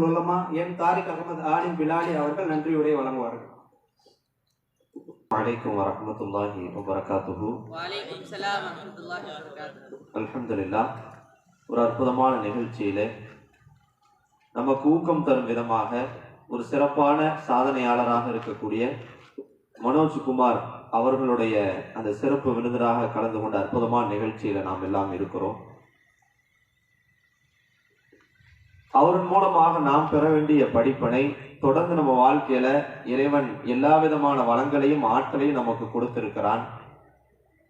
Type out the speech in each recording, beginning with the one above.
ஜம்ஹூருல் உலமா M Tariq Ahmed ஆலின் பிலாலி அவர்கள் நன்றியுடைய வழங்குவார்கள். வலைக்கம் வரமத்துல்லாஹி வபரகாத்துஹு. அலமதுல்லா ஒரு அற்புதமான நிகழ்ச்சியில் நமக்கு ஊக்கம் தரும் விதமாக ஒரு சிறப்பான சாதனையாளராக இருக்கக்கூடிய மனோஜ் குமார் அவர்களுடைய அந்த சிறப்பு விருந்தராக கலந்து கொண்ட அற்புதமான நிகழ்ச்சியில் நாம் எல்லாம் இருக்கிறோம். அவரின் மூலமாக நாம் பெற வேண்டிய படிப்பினை தொடர்ந்து நம்ம வாழ்க்கையில இறைவன் எல்லா விதமான வளங்களையும் ஆற்றலையும் நமக்கு கொடுத்திருக்கிறான்.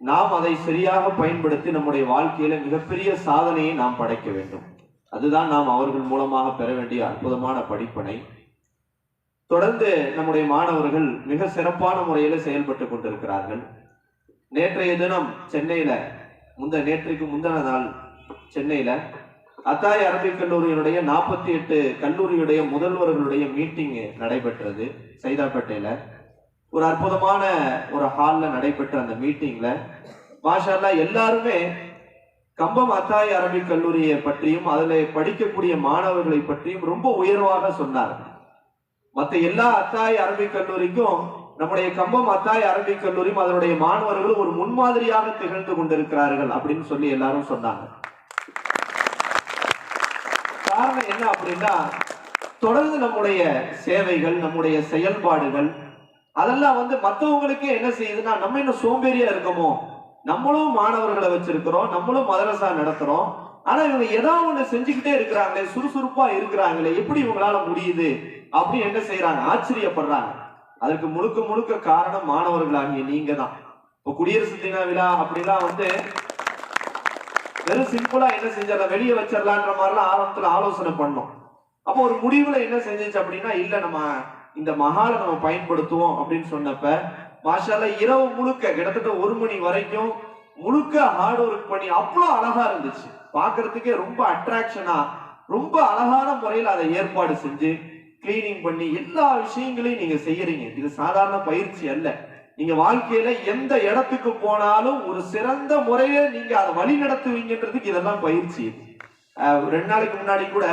நாம் அதை சரியாக பயன்படுத்தி நம்முடைய வாழ்க்கையில மிகப்பெரிய சாதனையை நாம் படைக்க வேண்டும். அதுதான் நாம் அவர்கள் மூலமாக பெற வேண்டிய அற்புதமான படிப்பினை. தொடர்ந்து நம்முடைய மாணவர்கள் மிக சிறப்பான முறையில செயல்பட்டு கொண்டிருக்கிறார்கள். நேற்றைய தினம் சென்னையில முந்த நேற்றைக்கு முந்தின நாள் சென்னையில அத்தாய் அரபிக் கல்லூரியினுடைய நாற்பத்தி எட்டு கல்லூரியுடைய முதல்வர்களுடைய மீட்டிங் நடைபெற்றது சைதாப்பேட்டையில. ஒரு அற்புதமான ஒரு ஹாலில் நடைபெற்ற அந்த மீட்டிங்ல. மாஷால்லா எல்லாருமே கம்பம் அத்தாய் அரபிக் கல்லூரியை பற்றியும் அதில் படிக்கக்கூடிய மாணவர்களை பற்றியும் ரொம்ப உயர்வாக சொன்னார். மற்ற எல்லா அத்தாய் அரபிக் கல்லூரிக்கும் நம்முடைய கம்பம் அத்தாய் அரபிக் கல்லூரியும் அதனுடைய மாணவர்களும் ஒரு முன்மாதிரியாக திகழ்ந்து கொண்டிருக்கிறார்கள் அப்படின்னு சொல்லி எல்லாரும் சொன்னாங்க. காரணம் என்ன அப்படின்னா தொடர்ந்து நம்முடைய சேவைகள் நம்முடைய செயல்பாடுகள் அதெல்லாம் வந்து மற்றவங்களுக்கு என்ன செய்யுதுன்னா நம்ம என்ன சோம்பேறியா இருக்கோமோ நம்மளும் மாணவர்களை வச்சிருக்கிறோம் நம்மளும் மதரசா நடத்துறோம். ஆனா இவங்க ஏதாவது ஒண்ணு செஞ்சுக்கிட்டே இருக்கிறாங்களே சுறுசுறுப்பா இருக்கிறாங்களே எப்படி இவங்களால முடியுது அப்படின்னு என்ன செய்யறாங்க ஆச்சரியப்படுறாங்க. அதற்கு முழுக்க முழுக்க காரணம் மாணவர்களாகிய நீங்க தான் இப்போ குடியரசு தின விழா அப்படிலாம் வந்து வெறும் சிம்பிளா என்ன செஞ்சிடலாம் வெளியே வச்சிடலான்ற மாதிரிலாம் ஆரம்பத்துல ஆலோசனை பண்ணோம். அப்போ ஒரு முடிவுல என்ன செஞ்சுச்சு அப்படின்னா இல்ல நம்ம இந்த மகாலை நம்ம பயன்படுத்துவோம் அப்படின்னு சொன்னப்ப மாஷால இரவு முழுக்க கிட்டத்தட்ட ஒரு மணி வரைக்கும் முழுக்க ஹார்ட் ஒர்க் பண்ணி அவ்வளோ அழகா இருந்துச்சு. பாக்குறதுக்கே ரொம்ப அட்ராக்ஷனா ரொம்ப அழகான முறையில் அதை ஏற்பாடு செஞ்சு கிளீனிங் பண்ணி எல்லா விஷயங்களையும் நீங்க செய்யறீங்க. இது சாதாரண பயிற்சி அல்ல. நீங்க வாழ்க்கையில எந்த இடத்துக்கு போனாலும் ஒரு சிறந்த முறைய நீங்க அதை வழி நடத்துவீங்கன்றதுக்கு இதெல்லாம் பயிற்சி. ரெண்டு நாளைக்கு முன்னாடி கூட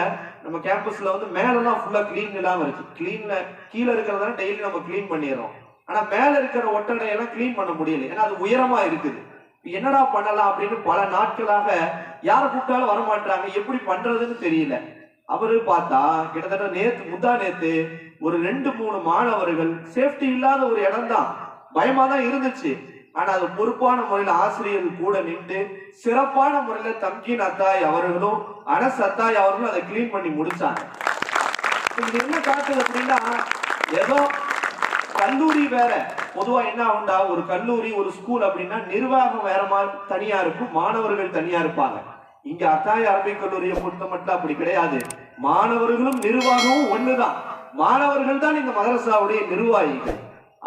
நம்ம கேம்பஸ்ல வந்து மேலெல்லாம் ஃபுல்லா கிளீன் இல்லாம இருக்கு. கிளீன்ல கீழே இருக்கிறதா டெய்லி நம்ம கிளீன் பண்ணிடுறோம். ஆனா மேல இருக்கிற ஒட்டடையெல்லாம் கிளீன் பண்ண முடியல. ஏன்னா அது உயரமா இருக்குது. என்னடா பண்ணலாம் அப்படின்னு பல நாட்களாக யார் கூப்பிட்டாலும் வரமாட்டாங்க எப்படி பண்றதுன்னு தெரியல. அவரு பார்த்தா கிட்டத்தட்ட நேத்து முந்தா நேத்து ஒரு ரெண்டு மூணு மாணவர்கள் சேஃப்டி இல்லாத ஒரு இடம் தான் பயமா தான் இருந்துச்சு. ஆனா அது பொறுப்பான முறையில ஆசிரியர்கள் கூட நின்று சிறப்பான முறையில தம்கின் அத்தாய் அவர்களும் அனஸ் அத்தாய் அவர்களும் அதை கிளீன் பண்ணி முடிச்சாங்க. இது என்ன காட்டுது அப்படின்னா ஏதோ கல்லூரி வேற. பொதுவா என்ன உண்டா ஒரு கல்லூரி ஒரு ஸ்கூல் அப்படின்னா நிர்வாகம் வேற மாதிரி தனியா இருக்கும் மாணவர்கள் தனியா இருப்பாங்க. இங்க அத்தாய் அரபிக் கல்லூரியை பொறுத்த மட்டும் அப்படி கிடையாது. மாணவர்களும் நிர்வாகமும் ஒண்ணுதான். மாணவர்கள் தான் இந்த மதரசாவுடைய நிர்வாகிகள்.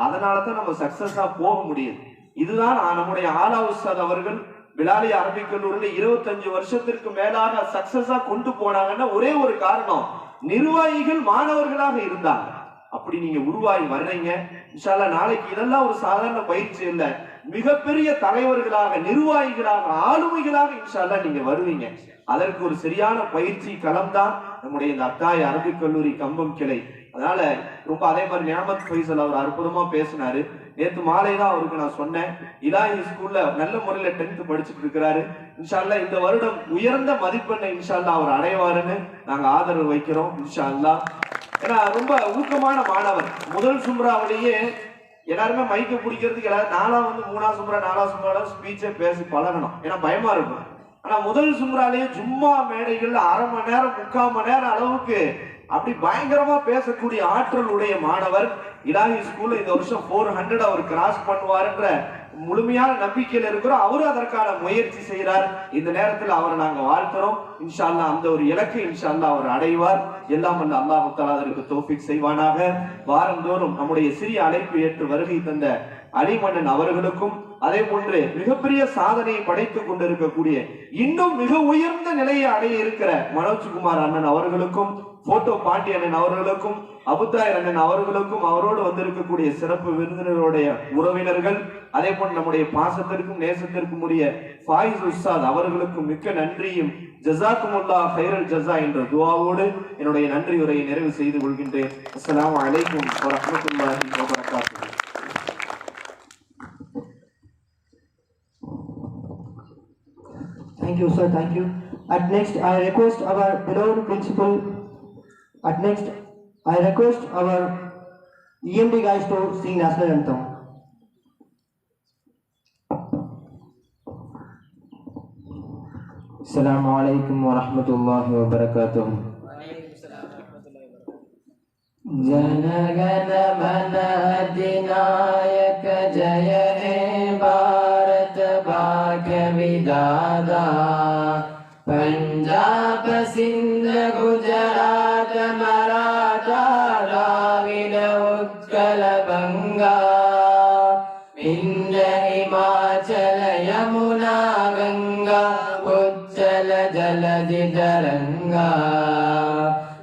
அதனால தான் நம்ம சக்சஸா போக முடியுது. இதுதான் நம்முடைய ஆலா உஸ்தாத் அவர்கள் பிலாலி அரபிக் கல்லூரியில இருபத்தஞ்சு வருஷத்திற்கு மேலாக சக்சஸா கொண்டு போனாங்கன்னா ஒரே ஒரு காரணம். நிர்வாகிகள் மாணவர்களாக இருந்தாங்க. அப்படி நீங்க உருவாகி வர்றீங்க. இன்ஷால்லா நாளைக்கு இதெல்லாம் ஒரு சாதாரண பயிற்சி இல்லை. மிகப்பெரிய தலைவர்களாக நிர்வாகிகளாக ஆளுமைகளாக இன்ஷால்லா நீங்க வருவீங்க. அதற்கு ஒரு சரியான பயிற்சி களம் தான் நம்முடைய இந்த அத்தாய் அரபிக் கல்லூரி கம்பம் கிளை. அதனால ரொம்ப அதே மாதிரி நியாமத் ஃபைசல் அவர் அற்புதமா பேசினாரு. நேற்று மாலை தான் அவருக்கு நான் சொன்னேன். இலாஹி ஸ்கூல்ல நல்ல முறையில டென்த் படிச்சுட்டு இருக்கிறாரு. இன்ஷால்லா இந்த வருடம் உயர்ந்த மதிப்பெண்ணை இன்ஷால்லா அவர் அடைவாருன்னு நாங்க ஆதரவு வைக்கிறோம் இன்ஷால்லா ஏன்னா ரொம்ப ஊக்கமான மாணவர். முதல் சும்ராவிலேயே எல்லாருமே மைக்க பிடிக்கிறதுக்கு எல்லாரும் நாலா வந்து மூணா சும்ரா நாலா சும்ரால ஸ்பீச்சை பேசி பழகணும். ஏன்னா பயமா இருக்கும். ஆனா முதல் சும்ராலேயே சும்மா மேடைகள்ல அரை மணி நேரம் முக்கால் மணி நேரம் அளவுக்கு அப்படி பயங்கரமா பேசக்கூடிய ஆற்றல் உடைய மாணவர் இலாஹி ஸ்கூல்ல இந்த வருஷம் ஃபோர் ஹண்ட்ரட் அவர் கிராஸ் பண்ணுவாருன்ற முழுமையான நம்பிக்கையில் இருக்கிறோம் அவரும் அதற்கான முயற்சி செய்கிறார் இந்த நேரத்தில் அவரை நாங்கள் வாழ்த்துறோம். இன்ஷால்லா அந்த ஒரு இலக்கை இன்ஷால்லா அவர் அடைவார். எல்லாம் அந்த அல்லாஹ் தஆலா அதற்கு செய்வானாக. வாரந்தோறும் நம்முடைய சிறிய அழைப்பு ஏற்று வருகை தந்த அலிமன்னன் அவர்களுக்கும் அதே போன்று மிகப்பெரிய சாதனையை படைத்துக் கொண்டிருக்கக்கூடிய இன்னும் மிக உயர்ந்த நிலையை அடைய இருக்கிற மனோஜ்குமார் அண்ணன் அவர்களுக்கும் போட்டோ பாண்டி அண்ணன் அவர்களுக்கும் அபுத்தாயர் அண்ணன் அவர்களுக்கும் அவரோடு வந்திருக்கக்கூடிய சிறப்பு விருந்தினருடைய உறவினர்கள் அதே போல் நம்முடைய பாசத்திற்கும் நேசத்திற்கும் உரிய ஃபாயிஸ் உஸ்தாத் அவர்களுக்கும் மிக்க நன்றியும் ஜசாக்குமுல்லா ஹைரல் ஜசா என்ற துவாவோடு என்னுடைய நன்றி உரையை நிறைவு செய்து கொள்கின்றேன் அஸ்லாம் அலைக்கும் வரமத்துல்லாஹி வபரகாத்துஹு Thank you, sir. Thank you. At next, I request our beloved principal. At next, I request our EMD guys to sing national anthem. السلام عليكم ورحمة الله وبركاته जनगण मन अधिनायक जय हे भारत भाग्य विदादा पंजाब सिंध तरंगा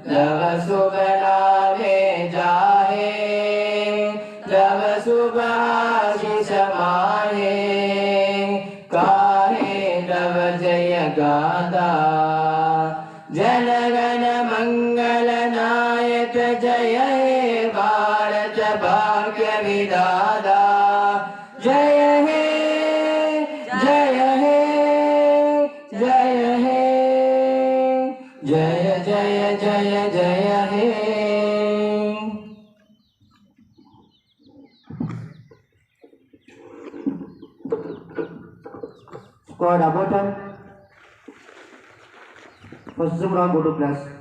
लव सुबलावे जाहे लव सुभाषिष माहे काहे लव जय गादा Squad Abotan. Posisi kurang 12.